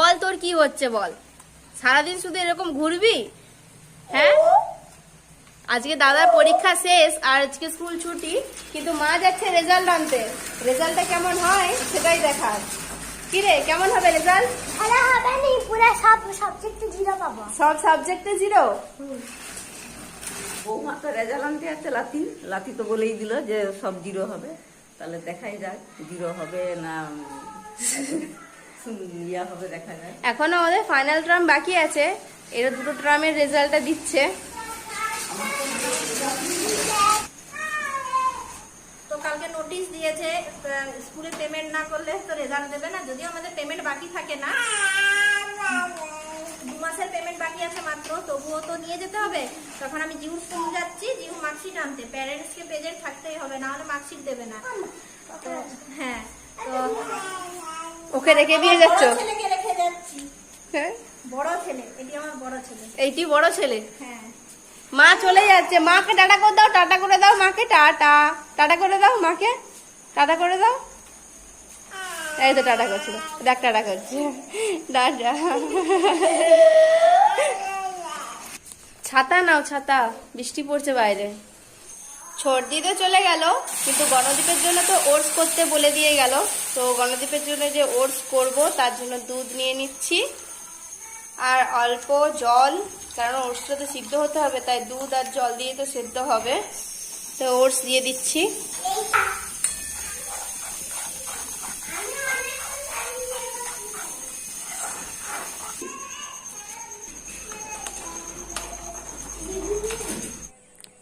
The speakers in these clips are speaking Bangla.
বল তোর কি হচ্ছে বল। সারাদিন শুধু এরকম ঘুরবি? হ্যাঁ? আজকে দাদার পরীক্ষা শেষ আর আজকে স্কুল ছুটি কিন্তু মা যাচ্ছে রেজাল্ট আনতে। রেজাল্টটা কেমন হয় সেটাই দেখার। কি রে কেমন হবে রেজাল্ট ভালো হবে নি পুরো সব সাবজেক্টে জিরো পাবো। সব সাবজেক্টে জিরো বৌমা তো রেজাল্ট আনতে যাচ্ছে লাতি। লাতি তো বলেই দিল যে সব জিরো হবে। তাহলে দেখাই যাক জিরো হবে না উম, ইয়া হবে দেখা যায়। এখনও আমাদের ফাইনাল ট্রাম বাকি আছে। এরা দুটো ট্রামের রেজাল্টটা দিচ্ছে। তো কালকে নোটিশ দিয়েছে স্কুলে পেমেন্ট না করলে তো রেজাল্ট দেবে না যদিও আমাদের পেমেন্ট বাকি থাকে না। দু মাসের পেমেন্ট বাকি আছে মাত্র তবুও তো নিয়ে যেতে হবে। তখন আমি জিউ স্কুল যাচ্ছি জিউ মার্কশিট আনতে। প্যারেন্টসকে প্রেজেন্ট থাকতেই হবে না হলে মার্কশিট দেবে না। তো হ্যাঁ তো ওকে রেখে দিয়ে যাচ্ছ? ছেলেকে রেখে যাচ্ছি। হ্যাঁ বড় ছেলে এটি আমার বড় ছেলে। এইটি বড় ছেলে? হ্যাঁ। মা চলে যাচ্ছে। মাকে টাটা করে দাও টাটা করে দাও মাকে টাটা। টাটা করে দাও মাকে টাটা করে দাও। এই তো টাটা করছিল। দেখ টাটা করছে। টাটা। ছাতা নাও ছাতা। বৃষ্টি পড়ছে বাইরে। সর্দি চলে গেল, কিন্তু গণদ্বীপের জন্য তো ওটস করতে বলে দিয়ে গেল। তো গণদ্বীপের জন্য যে ওটস করব, তার জন্য দুধ নিয়ে নিচ্ছি। আর অল্প জল, কারণ ওটসটা তো সিদ্ধ হতে হবে, তাই দুধ আর জল দিয়ে তো সেদ্ধ হবে। তো ওটস দিয়ে দিচ্ছি।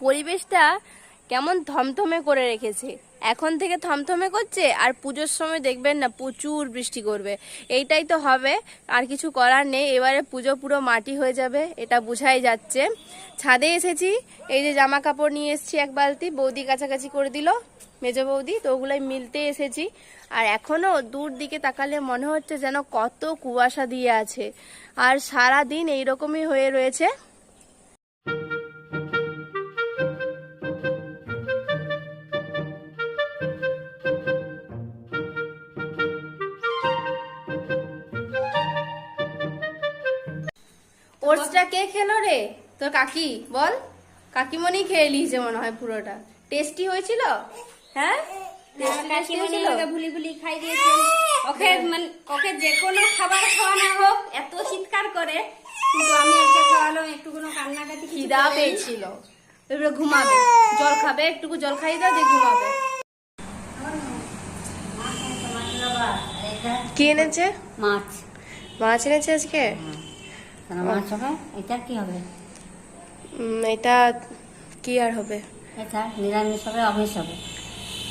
পরিবেশটা কেমন থমথমে করে রেখেছে। এখন থেকে থমথমে করছে আর পুজোর সময় দেখবেন না প্রচুর বৃষ্টি করবে। এইটাই তো হবে, আর কিছু করার নেই। এবারে পুজো পুরো মাটি হয়ে যাবে, এটা বোঝাই যাচ্ছে। ছাদে এসেছি, এই যে জামা কাপড় নিয়ে এসেছি এক বালতি, বৌদি কাছাকাছি করে দিল, মেজো বৌদি, তো ওগুলাই মিলতে এসেছি। আর এখনও দূর দিকে তাকালে মনে হচ্ছে যেন কত কুয়াশা দিয়ে আছে। আর সারা দিন এইরকমই হয়ে রয়েছে। ওটসটা কে খেলো রে? তোর কাকি? বল। কাকিমণি খেয়ে নিয়েছে মনে হয় পুরোটা। টেস্টি হয়েছিল? হ্যাঁ? হয়েছিল? ভুলি ভুলি খাই দিয়েছে ওকে মানে ওকে যে কোনো খাবার খাওয়ানো হোক এত চিৎকার করে কিন্তু আমি আজকে খাওয়ালাম একটু কোনো কান্নাকাটি খিদা পেয়েছিল। এবারে ঘুমাবে। জল খাবে একটুকু জল খাই দাও দিয়ে ঘুমাবে। কি এনেছে? মাছ। মাছ এনেছে আজকে? মাছ হবে? এটা কি হবে? এটা কি আর হবে? এটা নিরামিষ হবে আমিষ হবে।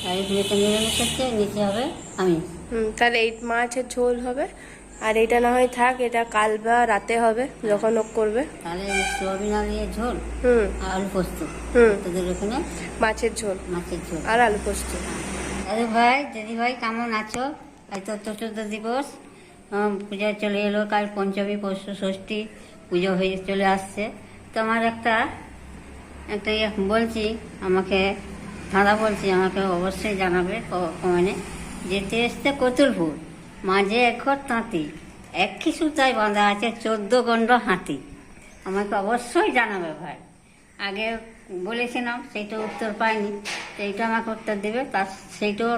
আর এই নিরামিষ হচ্ছে নিচে হবে আমিষ। হুম তাহলে এই মাছের ঝোল হবে। আর এটা না হয় থাক এটা কাল বা রাতে হবে যখন ও করবে। তাহলে সোয়াবিন আলু ঝোল হুম। আর আলু পোস্ত। হুম। তোদের ওখানে মাছের ঝোল। মাছের ঝোল। আর আলু পোস্ত। দাদু ভাই দিদি ভাই কেমন আছো? আজ তো চতুর্থ দিবস। পূজা চলে এলো, কাল পঞ্চমী, পরশু ষষ্ঠী পুজো হয়ে চলে আসছে। তো আমার একটা একটা ইয়ে বলছি, আমাকে দাদা বলছি, আমাকে অবশ্যই জানাবে কমেন্টে যেতে এসছে কতুলপুর মাঝে একর তাঁতি একই সুতায় বাঁধা আছে চোদ্দ গন্ড হাতি। আমাকে অবশ্যই জানাবে ভাই। আগে বলেছিলাম সেইটা উত্তর পাইনি, তো এইটা আমাকে উত্তর দেবে তার সেইটাও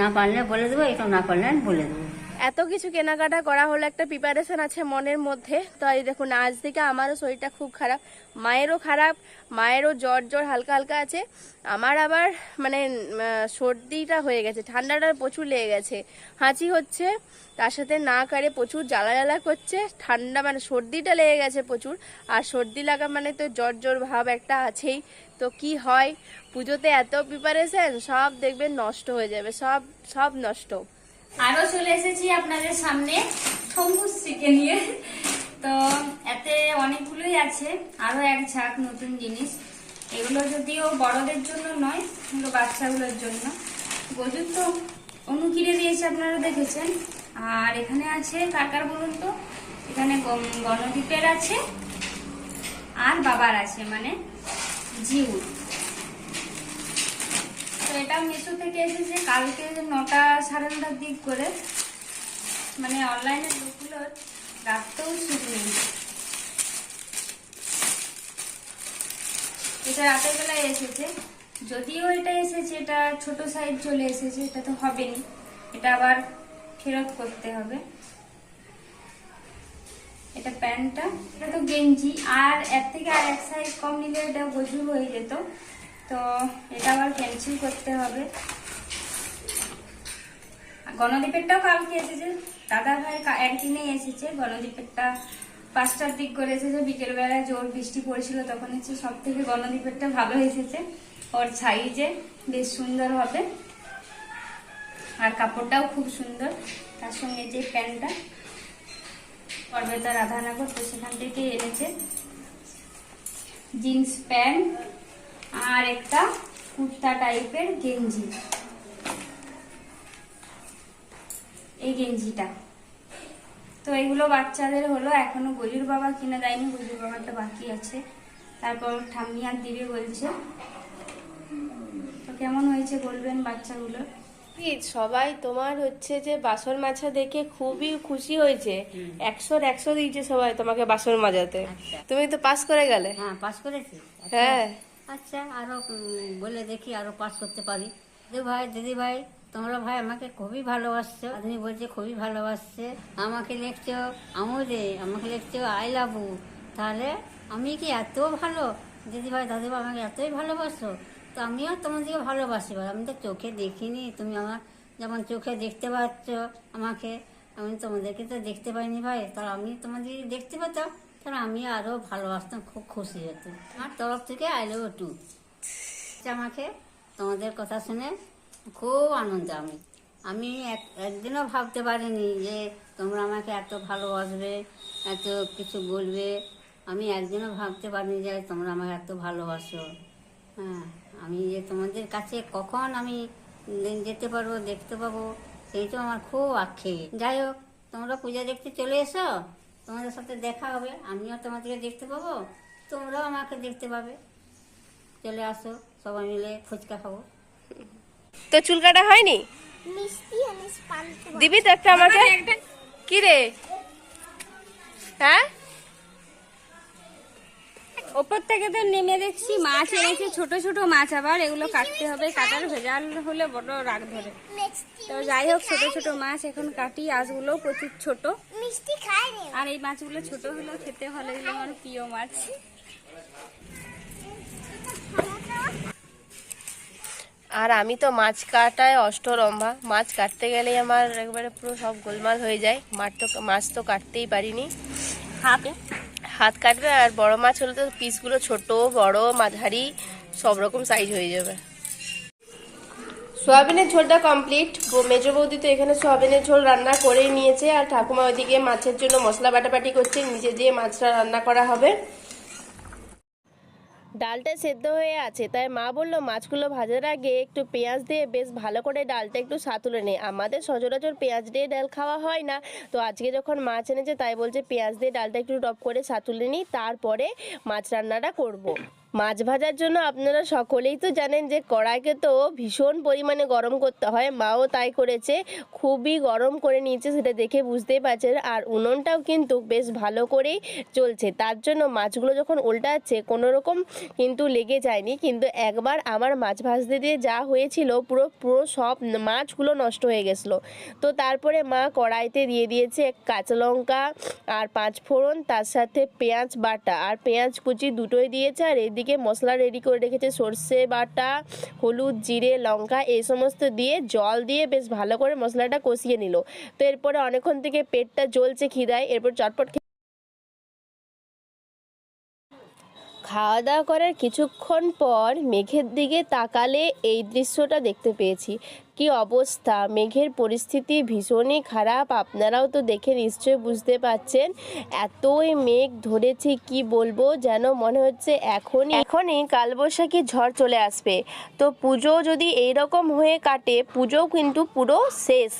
না পারলে বলে দেবো এটা না পারলে বলে দেবো। এত কিছু কেনাকাটা করা হলো, একটা প্রিপারেশন আছে মনের মধ্যে। তো এই দেখুন, আজ থেকে আমারও শরীরটা খুব খারাপ, মায়েরও খারাপ, মায়েরও জ্বর জ্বর হালকা হালকা আছে। আমার আবার মানে সর্দিটা হয়ে গেছে, ঠান্ডাটা প্রচুর লেগে গেছে, হাঁচি হচ্ছে, তার সাথে না কারে প্রচুর জ্বালা জ্বালা করছে, ঠান্ডা মানে সর্দিটা লেগে গেছে প্রচুর, আর সর্দি লাগা মানে তো জ্বর জ্বর ভাব একটা আছেই। তো কি হয়, পুজোতে এত প্রিপারেশন সব দেখবেন নষ্ট হয়ে যাবে, সব সব নষ্ট। আরও চলে এসেছি আপনাদের সামনে সমুশ্রীকে নিয়ে। তো এতে অনেকগুলোই আছে, আরও এক ঝাঁক নতুন জিনিস। এগুলো যদিও বড়দের জন্য নয় এগুলো বাচ্চাগুলোর জন্য। গজুর তো অনু কিনে দিয়েছে আপনারা দেখেছেন? আর এখানে আছে কার কার বলুন তো, এখানে গণদ্বীপের আছে, আর বাবার আছে মানে জিউর। এটা মিশো থেকে এসেছে, কালকে নটা সাড়ে নটার দিক করে। মানে অনলাইনের লোকগুলোর রাখতেও ঠিক নেই এটা রাতের বেলায় এসেছে। যদিও এটা এসেছে, এটা ছোট সাইজ চলে এসেছে, এটা তো হবেনি। এটা আবার ফেরত করতে হবে। এটা প্যান্টটা, এটা তো গেঞ্জি। আর এর থেকে আর এক সাইজ কম নিলে এটা গজু হয়ে যেত। তো এটা আবার ক্যান্সেল করতে হবে। গণদীপেরটাও কালকে এসেছে। দাদা ভাই একদিনেই এসেছে। গণদীপেরটা পাঁচটার দিক করে এসেছে। বিকেলবেলায় জোর বৃষ্টি পড়েছিল, তখন হচ্ছে সব থেকে গণদীপেরটা ভালো এসেছে। ওর সাইজে বেশ সুন্দর হবে। আর কাপড়টাও খুব সুন্দর। তার সঙ্গে যে প্যান্টটা পর্বতা রাধানগর তো সেখান থেকে এনেছে। Jeans pant. আর একটা কুর্তা টাইপের গেঞ্জি। এই গেঞ্জিটা। তো এগুলো বাচ্চাদের হলো এখনও গজুর বাবা কিনে দেয়নি গজুর বাবাটা বাকি আছে। তারপর ঠাম্মি আর দিবে বলছে তো কেমন হয়েছে বলবেন বাচ্চাগুলো? কি, সবাই তোমার হচ্ছে যে বাসন মাজা দেখে খুবই খুশি হয়েছে। একশোর একশো দিয়েছে সবাই তোমাকে বাসন মাজাতে। আচ্ছা। তুমি তো পাস করে গেলে। হ্যাঁ পাস করেছি। হ্যাঁ। আচ্ছা আরও বলে দেখি আরও পাস করতে পারি। দিদি ভাই দিদি ভাই, তোমরা ভাই আমাকে খুবই ভালোবাসছো। তুমি বলছে খুবই ভালোবাসছে। আমাকে লিখছো আমুদে আমাকে লিখছো, আই লাভ ইউ। তাহলে আমি কি এত ভালো? দিদি ভাই দাদু ভাই আমাকে এতই ভালোবাসো। তো আমিও তোমাদেরকে ভালোবাসি ভাই। আমি তো চোখে দেখিনি। তুমি আমার যেমন চোখে দেখতে পাচ্ছ আমাকে, আমি তোমাদেরকে তো দেখতে পাইনি ভাই। তাহলে আমি তোমাদের দেখতে পেতাম। তাহলে আমি আরও ভালোবাসতাম, খুব খুশি হতাম। আমার তরফ থেকে আই লাভ টু আমাকে তোমাদের কথা শুনে খুব আনন্দ আমি। আমি এক, একদিনও ভাবতে পারিনি যে তোমরা আমাকে এত ভালোবাসবে, এত কিছু বলবে। আমি একদিনও ভাবতে পারিনি যে তোমরা আমাকে এত ভালোবাসো। হ্যাঁ আমি যে তোমাদের কাছে কখন আমি যেতে পারব, দেখতে পাবো সেই তো আমার খুব আক্ষেপ। যাই হোক, তোমরা পূজা দেখতে চলে এসো। তোমাদের সাথে দেখা হবে আমিও তোমাদেরকে দেখতে পাবো তোমরাও আমাকে দেখতে পাবে। চলে আসো সবাই মিলে ফুচকা খাব। তো চুল কাটা হয়নি? দিবি তো একটা আমাকে? কি রে? হ্যাঁ? ওপর থেকে তো নেমে দেখছি মাছ এনেছে ছোট ছোট মাছ আবার এগুলো কাটতে হবে কাটার ভেজাল হলে বড় রাগ ধরে। তো যাই হোক ছোট ছোট মাছ এখন কাটি আজগুলো প্রচুর ছোট। আর এই মাছগুলো ছোট হলেও খেতে ভালো এগুলো আমার প্রিয় মাছ। আর আমি তো মাছ কাটায় অষ্টরম্ভা। মাছ কাটতে গেলেই আমার একবারে পুরো সব গোলমাল হয়ে যায়। মাছ তো মাছ তো কাটতেই পারিনি। হাতে হাত কাটবে আর বড় মাছ হলে তো পিসগুলো ছোট, বড়, মাঝারি, সব রকম সাইজ হয়ে যাবে। সোয়াবিনের ঝোলটা কমপ্লিট মেজো বৌদি তো এখানে সোয়াবিনের ঝোল রান্না করে নিয়েছে আর ঠাকুমা ওইদিকে মাছের জন্য মশলা বাটাবাটি করছে, নিজে দিয়ে মাছটা রান্না করা হবে। ডালটা সেদ্ধ হয়ে আছে, তাই মা বলল, মাছগুলো ভাজার আগে একটু পেঁয়াজ দিয়ে বেশ ভালো করে ডালটা একটু সাতুলে নে আমাদের সচরাচর পেঁয়াজ দিয়ে ডাল খাওয়া হয় না তো আজকে যখন মাছ এনেছে, তাই বলছে, পেঁয়াজ দিয়ে ডালটা একটু টপ করে সাতুলে নিই, তারপরে মাছ রান্নাটা করব। মাছ ভাজার জন্য আপনারা সকলেই তো জানেন যে কড়াইকে তো ভীষণ পরিমাণে গরম করতে হয়। মাও তাই করেছে, খুবই গরম করে নিয়েছে সেটা দেখে বুঝতেই পারছেন। আর উনুনটাও কিন্তু বেশ ভালো করেই চলছে। তার জন্য মাছগুলো যখন উল্টাচ্ছে, কোনো রকম কিন্তু লেগে যায়নি। কিন্তু একবার আমার মাছ ভাজতে দিয়ে যা হয়েছিল, পুরো পুরো সব মাছগুলো নষ্ট হয়ে গেছিল। তো তারপরে মা কড়াইতে দিয়ে দিয়েছে কাঁচা লঙ্কা আর পাঁচ ফোড়ন, তার সাথে পেঁয়াজ বাটা। আর পেঁয়াজ কুচি দুটোই দিয়েছে আর এদিকে মশলা রেডি করে রেখেছে সর্ষে বাটা, হলুদ, জিরে, লঙ্কা, এই সমস্ত দিয়ে জল দিয়ে বেশ ভালো করে মশলাটা কষিয়ে নিল। তো এরপরে অনেকক্ষণ থেকে পেটটা জ্বলছে খিদায়, এরপর চটপট খাওয়া দাওয়া করার কিছুক্ষণ পর মেঘের দিকে তাকালে এই দৃশ্যটা দেখতে পেয়েছি। কি অবস্থা? মেঘের পরিস্থিতি ভীষণই খারাপ। আপনারাও তো দেখে নিশ্চয় বুঝতে পাচ্ছেন এতই মেঘ ধরেছে, কি বলব? যেন মনে হচ্ছে এখনই এখনই কালবৈশাখী ঝড় চলে আসবে। তো পুজো যদি এই রকম হয়ে কাটে, পুজো কিন্তু পুরো শেষ।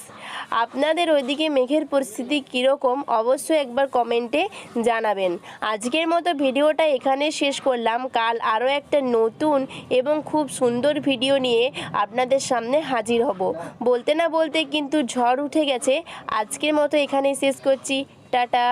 আপনাদের ওইদিকে মেঘের পরিস্থিতি কীরকম? অবশ্যই একবার কমেন্টে জানাবেন। আজকের মতো ভিডিওটা এখানে শেষ করলাম। কাল আরও একটা নতুন এবং খুব সুন্দর ভিডিও নিয়ে আপনাদের সামনে হাজির হব। বলতে না বলতে কিন্তু ঝড় উঠে গেছে। আজকের মতো এখানেই শেষ করছি। টাটা।